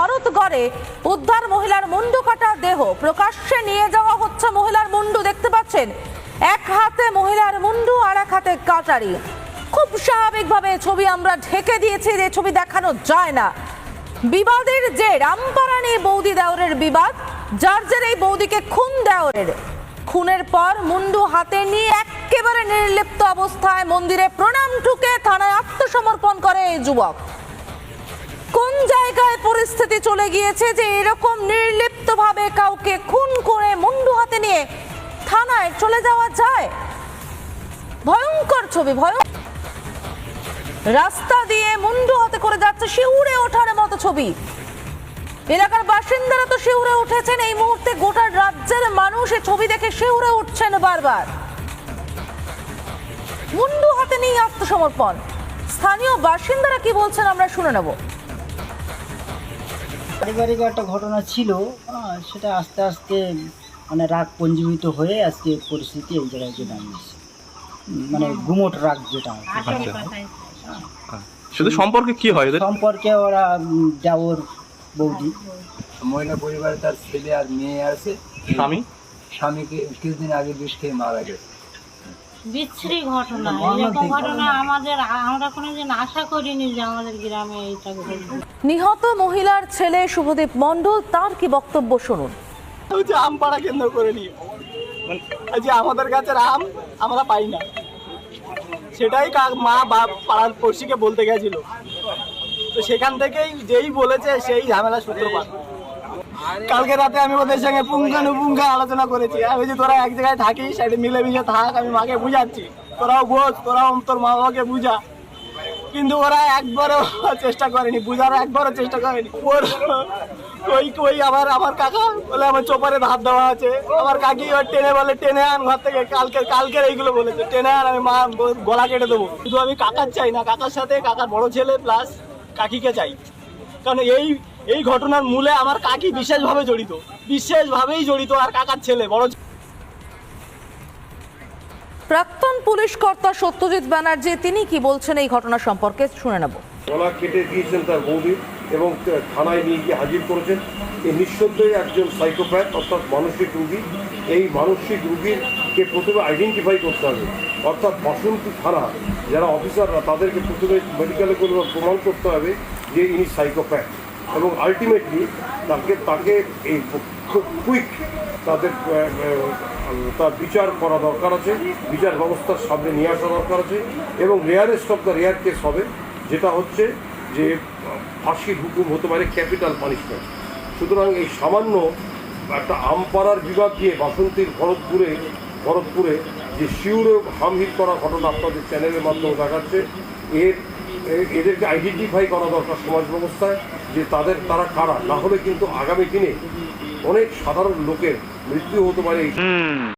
ভরতগড়ে উদ্ধার মহিলার মুন্ডু কাটা দেহ। প্রকাশ্যে নিয়ে যাওয়া হচ্ছে মহিলার মুন্ডু। দেখতে পাচ্ছেন, এক হাতে মহিলার মুন্ডু, আর এক হাতে কাটারি। খুব স্বাভাবিকভাবে ছবি আমরা ঢেকে দিয়েছি, যে ছবি দেখানো যায় না। বিবাদের যে রামপারানি বৌদি দেওরের বিবাদ, যার জের এই বৌদিকে খুন দেওরের। খুনের পর মুন্ডু হাতে নিয়ে একেবারে নির্লিপ্ত অবস্থায় মন্দিরে প্রণাম ঠুকে থানায় আত্মসমর্পণ করে এই যুবক। জায়গায় পরিস্থিতি চলে গিয়েছে যে এরকম নির্লিপ্ত ভাবে কাউকে খুন করে মুন্ডু হাতে নিয়ে থানায় চলে যাওয়া যায়। ভয়ঙ্কর ছবি, ভয়ঙ্কর। রাস্তা দিয়ে মুন্ডু হাতে করে যাচ্ছে, শিউরে ওঠার মতো ছবি। এলাকার বাসিন্দারা তো শিউরে উঠেছেন, এই মুহূর্তে গোটা রাজ্যের মানুষ এই ছবি দেখে শিউরে উঠছেন বারবার। মুন্ডু হাতে নিয়ে আত্মসমর্পণ। স্থানীয় বাসিন্দারা কি বলছেন আমরা শুনে নেব। পারিবারিক একটা ঘটনা ছিল সেটা আস্তে আস্তে মানে রাগ পঞ্জীবিত হয়ে আজকে পরিস্থিতি এই জায়গায় গিয়ে দাঁড়িয়েছে মানে গুমোট রাগ যেটা শুধু সম্পর্কে কি হয় সম্পর্কে ওরা দেওর বৌদি। মহিলা পরিবারে তার ছেলে আর মেয়ে আছে। স্বামী? স্বামীকে কিছুদিন আগে বিষ খেয়ে মারা গেছে। বিচ্ছিরি ঘটনা। এরকম ঘটনা। আমাদের আমরা কোনোদিন আশা করিনি যে আমাদের গ্রামে এইটা ঘটবে। নিহত মহিলার ছেলে শুভদীপ মণ্ডল তার কি বক্তব্য শুনুন। হচ্ছে আম পাড়া কেন্দ্র করে নিয়ে। এই যে আমাদের গাছের আম আমরা পাই না। সেটাই কা- মা বাপ পাড়ার পড়শিকে বলতে গেছিল। তো সেখান থেকেই যেই বলেছে সেই ঝামেলা সূত্রপাত। কালকে রাতে আমি ওদের সঙ্গে পুঙ্খানুপুঙ্খা আলোচনা করেছি। আমি যে তোরা এক জায়গায় থাকিস একটা মিলেমিশে থাক, আমি মাকে বুঝাচ্ছি। তোরাও বোঝ, তোরাও তোর মা বাবাকে বুঝা। কিন্তু ওরা একবারও চেষ্টা করেনি, বুঝার একবারও চেষ্টা করেনি। ওর ওই ওই আবার আমার কাকা বলে আমার চোপারে ধার দেওয়া আছে। আমার কাকি এবার টেনে বলে, টেনে আন ঘর থেকে, কালকে, কালকের এইগুলো বলেছে। টেনে আন, আমি মা গলা কেটে দেবো। শুধু আমি কাকার চাই না, কাকার সাথে, কাকার বড় ছেলে প্লাস কাকিকে চাই। কারণ এই এই ঘটনার মূলে আমার কাকি বিশেষভাবে জড়িত। বিশেষভাবেই জড়িত আর কাকার ছেলে বড় প্রাক্তন পুলিশ কর্তা সত্যজিৎ ব্যানার্জি তিনি কি বলছেন এই ঘটনা সম্পর্কে শুনে নেব। গলা কেটে দিয়েছেন তার বৌদি এবং থানায় নিয়ে গিয়ে হাজির করেছেন। এই নিঃসন্দেহে একজন সাইকোপ্যাথ অর্থাৎ মানসিক রুগী। এই মানসিক রুগীরকে প্রথমে আইডেন্টিফাই করতে হবে। অর্থাৎ বাসন্তী থানা যারা অফিসাররা তাদেরকে প্রথমে মেডিকেলে করে প্রমাণ করতে হবে যে ইনি সাইকোপ্যাথ এবং আলটিমেটলি তাকে তাকে এই খুব কুইক তাদের তার বিচার করা দরকার আছে, বিচার ব্যবস্থার সামনে নিয়ে আসা দরকার আছে এবং rarest of the rare case হবে, যেটা হচ্ছে যে ফাঁসির হুকুম হতে পারে ক্যাপিটাল পানিশমেন্ট সুতরাং এই সামান্য একটা আমপাড়ার বিভাগ দিয়ে বাসন্তীর ভরতপুরে ভরতপুরে যে শিউরে হামহিট করা ঘটনা আপনাদের চ্যানেলের মাধ্যমে দেখাচ্ছে, এর এদেরকে আইডেন্টিফাই করা দরকার সমাজ ব্যবস্থায়। যে তাদের তারা কারা? না হলে কিন্তু আগামী দিনে অনেক সাধারণ লোকের মৃত্যু হতে পারে